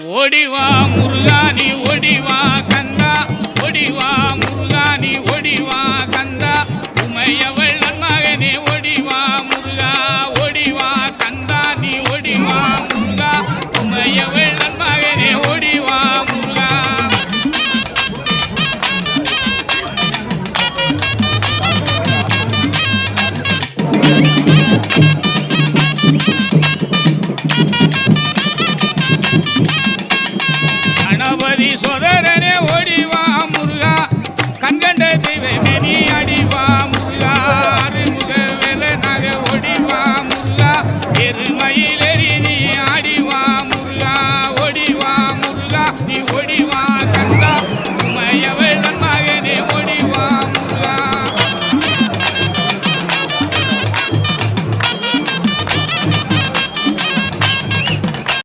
ஓடிவா முருகானி ஓ